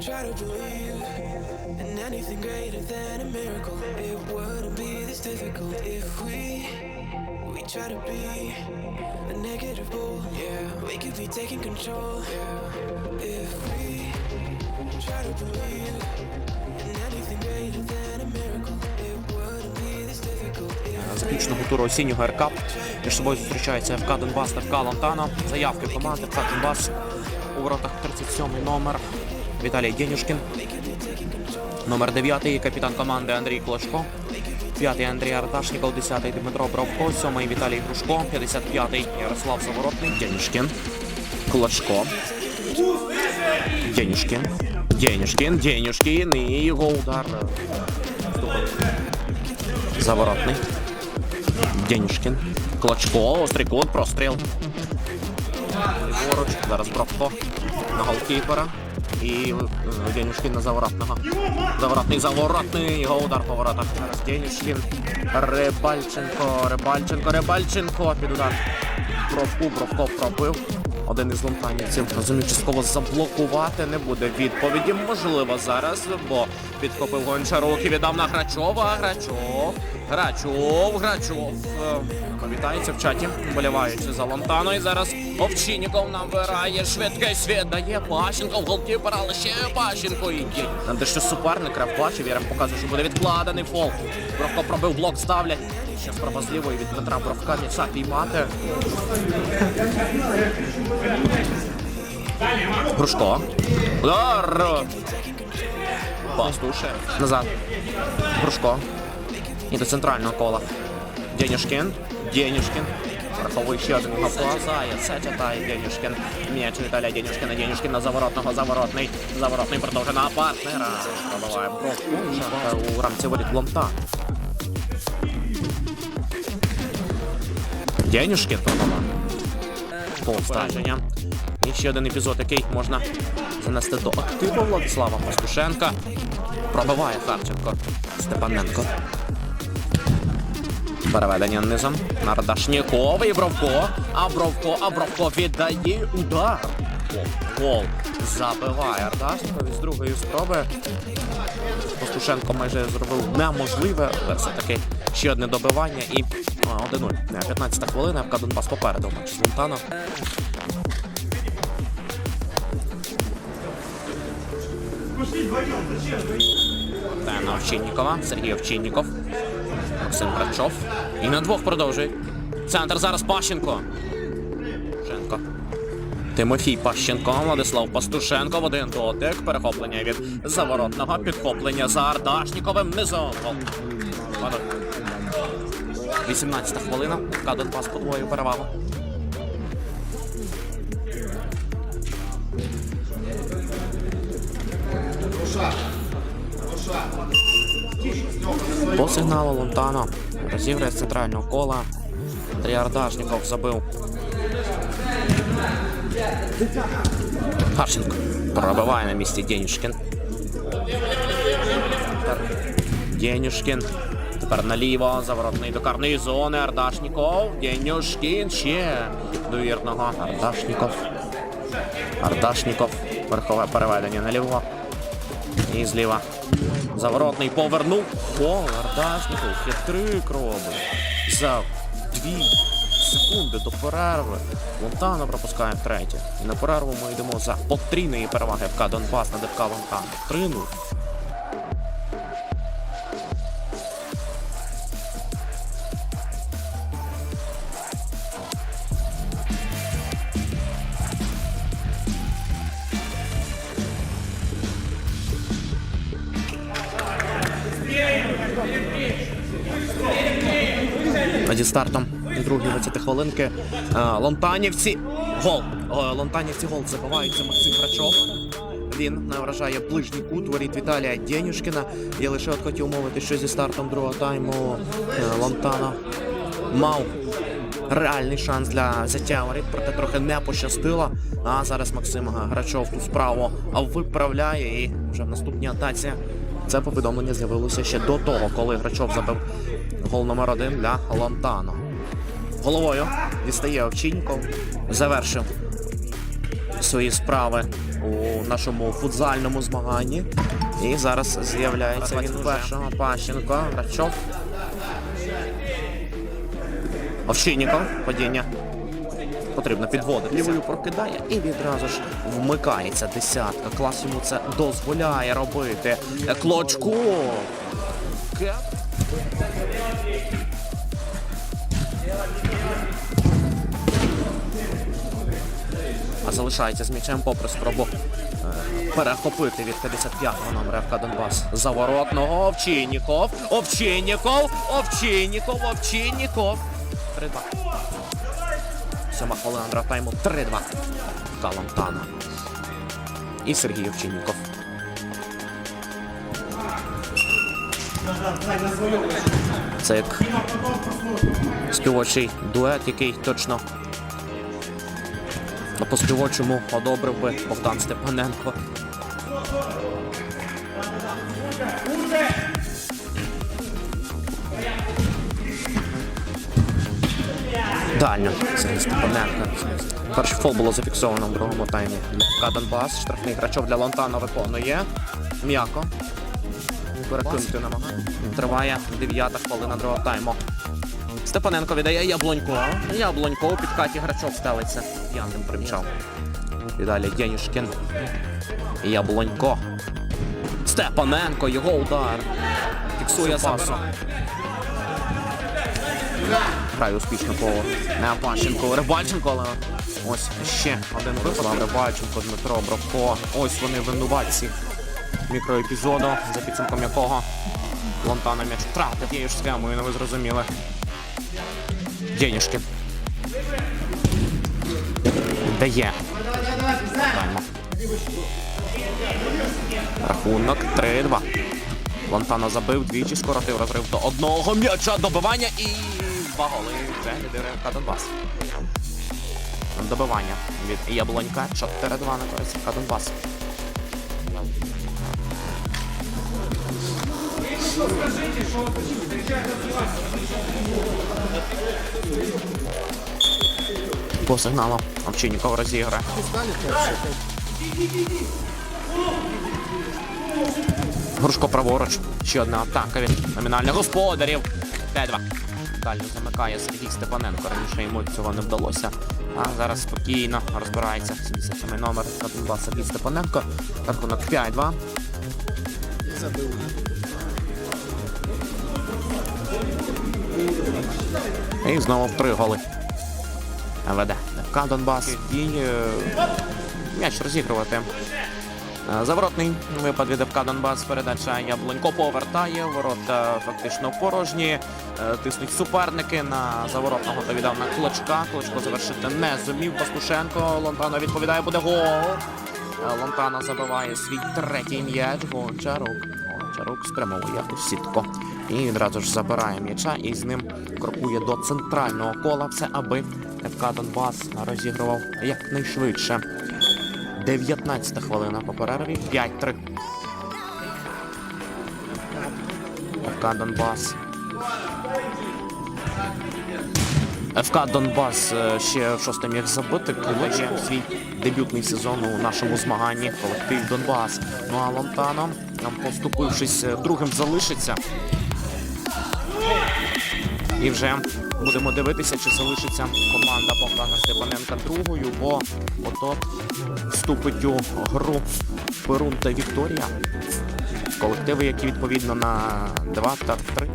Try to believe in anything greater than a miracle. It wouldn't be this difficult if we we try to be a negative bull. Yeah, we could be taking control. Yeah, if we try to believe in anything greater than a miracle. It wouldn't be this difficult. Заключного туру осіннього РК. Між собою зустрічаються ФК Донбас та ФК Лантана. Заявки команди ФК Донбас у воротах 37 номер Віталій Денюшкін. Номер 9 капітан команди Андрій Клочко. 5 Андрій Ардашніков, 10 Дмитро Бровко, 7 Віталій Грушко, 55 Ярослав Заворотний, Денюшкін, Клочко. Денюшкін. Денюшкін, Денюшкін і його удар. Заворотний. Денюшкін. Клочко, острий кут, простріл. Ліворуч, зараз Бровко на голкіпера. І е, Денюшкін на заворотного. Заворотний, заворотний, його удар по воротах. Зараз Денюшкін. Рибальченко, Рибальченко, Рибальченко. Під удар. Бровку, Бровко пробив. Один із ломтанівців розумів, частково заблокувати не буде відповіді. Можливо, зараз, бо підхопив Гончарук і віддав на Грачова. Грачов. Грачов, Грачов. Вітається в чаті, вболіваючи за Лонтану. І зараз Овчинніков набирає швидкий світ. Дає Пащенко в голкіпера, але ще Пащенко і є. Там дещо суперник Реф бачив, Єрем показує, що буде відкладений фол. Бровко пробив блок, ставлять. Ще спроба з від Дмитра Бровка м'яча піймати. Грушко. Удар! Пастуше. Назад. Грушко. І до центрального кола. Денюшкін. Денюшкін. Враховує ще один гапла. Зає, це читає Денюшкін. М'яч Віталія Денюшкіна. Денюшкін на заворотного. Заворотний. Заворотний продовжує на партнера. Пробиває бровку. У рамці воріт Ломта. Денюшкін пробиває. Повстаження. І ще один епізод, який можна занести до активу Владислава Пастушенка. Пробиває Харченко. Степаненко. Переведення низом. На Радашнікова і Бровко. А Бровко, а Бровко віддає удар. Гол. Забиває Ардашніков із другої спроби. Пастушенко майже зробив неможливе, все-таки ще одне добивання і а, 1-0. 15 хвилина, ФК Донбас попереду в матчі з Лунтаном. Та Овчиннікова, Сергій Овчинніков, Максим Харчов. І на двох продовжує. Центр зараз Пащенко. Пащенко. Тимофій Пащенко, Владислав Пастушенко в один дотик. Перехоплення від заворотного. Підхоплення за Ардашніковим низом. Гол. Падок. 18 хвилина. ФК пас подвоює перевагу. По сигналу Лунтана розіграє з центрального кола. Андрій Ардашніков забив. Харченко пробиває на місці Денюшкін. Денюшкін. Тепер наліво, заворотний до карної зони. Ардашніков. Денюшкін ще до вірного. Ардашніков. Ардашніков. Верхове переведення наліво. І зліва. Заворотний повернув. О, Ардашніков хитрик робить. За дві секунди до перерви. Монтана пропускає втретє. І на перерву ми йдемо за потрійної переваги ФК Донбас над ФК Монтана. 3-0. Зі стартом другої 20 хвилинки. е, Лонтанівці. Гол. Е, Лонтанівці гол забиваються Максим Грачов. Він вражає ближній кут воріт Віталія Денюшкіна. Я лише от хотів мовити, що зі стартом другого тайму е, Лонтана мав реальний шанс для взяття воріт, проте трохи не пощастило. А зараз Максим Грачов ту справу виправляє і вже в наступній атаці це повідомлення з'явилося ще до того, коли Грачов забив гол номер один для Лонтано. Головою дістає Овчиньков, завершив свої справи у нашому футзальному змаганні. І зараз з'являється він першого Пащенко, Грачов. Овчинніков, падіння. Потрібно підводити. Лівою прокидає і відразу ж вмикається десятка. Клас йому це дозволяє робити. Клочко. А залишається з м'ячем попри спробу е, перехопити від 55-го номера ФК Донбас. Заворотного Овчинніков. Овчинніков. Овчинніков. Овчинніков. 3-2. Сьома хвилина тайму 3-2. Калантана. І Сергій Овчинніков. Це як співочий дует, який точно по співочому одобрив би Богдан Степаненко. Дально Сергій Степаненко. Перший фол було зафіксовано в другому таймі. для Донбас. Штрафний грачов для Лонтана виконує. М'яко. Перекинути намагає. Триває дев'ята хвилина другого тайму. Степаненко віддає Яблонько. Яблонько у підкаті грачов стелиться. П'яним примчав. І далі Денішкін. Яблонько. Степаненко, його удар. Фіксує пасу. Грає успішно по Неопащенко. Рибальченко, але ось ще один випадок. Рибальченко, Дмитро Бровко. Ось вони винуватці мікроепізоду, за підсумком якого Лонтана м'яч втратив тією ж схемою, ну ви зрозуміли. Денішкін. Дає. Таймо. Рахунок 3-2. Лонтано забив двічі, скоротив розрив до одного м'яча добивання і два голи вже лідирує ФК Донбас. Добивання від Яблонька 4-2 на користь ФК Донбас. По сигналу Овчинніков розіграє. Грушко праворуч. Ще одна атака від номінальних господарів. 5-2. Далі замикає Сергій Степаненко. Раніше йому цього не вдалося. А зараз спокійно розбирається 77 номер Донбас Сергій Степаненко. Рахунок 5-2. І знову в три голи. Веде. ФК Донбас. І е, м'яч розігрувати. Е, Заворотний випад від ФК Донбас. Передача Яблонько повертає. Ворота фактично порожні. Е, Тиснуть суперники на заворотного та віддав на Клочка. Клочко завершити не зумів. Пастушенко. Лонтано відповідає, буде гол. Е, Лонтано забиває свій третій м'яч. Гончарук. Гончарук спрямовує у сітку. І відразу ж забирає м'яча і з ним крокує до центрального кола. Все аби ФК Донбас розігрував якнайшвидше. 19 хвилина по перерві. 5-3. ФК Донбас. ФК Донбас е, ще в шосте міг забити, коли є свій дебютний сезон у нашому змаганні колектив Донбас. Ну а Лонтано, поступившись е, другим, залишиться. І вже будемо дивитися, чи залишиться команда Богдана Степаненка другою, бо ото вступить у гру Перун та Вікторія. Колективи, які відповідно на 2 та 3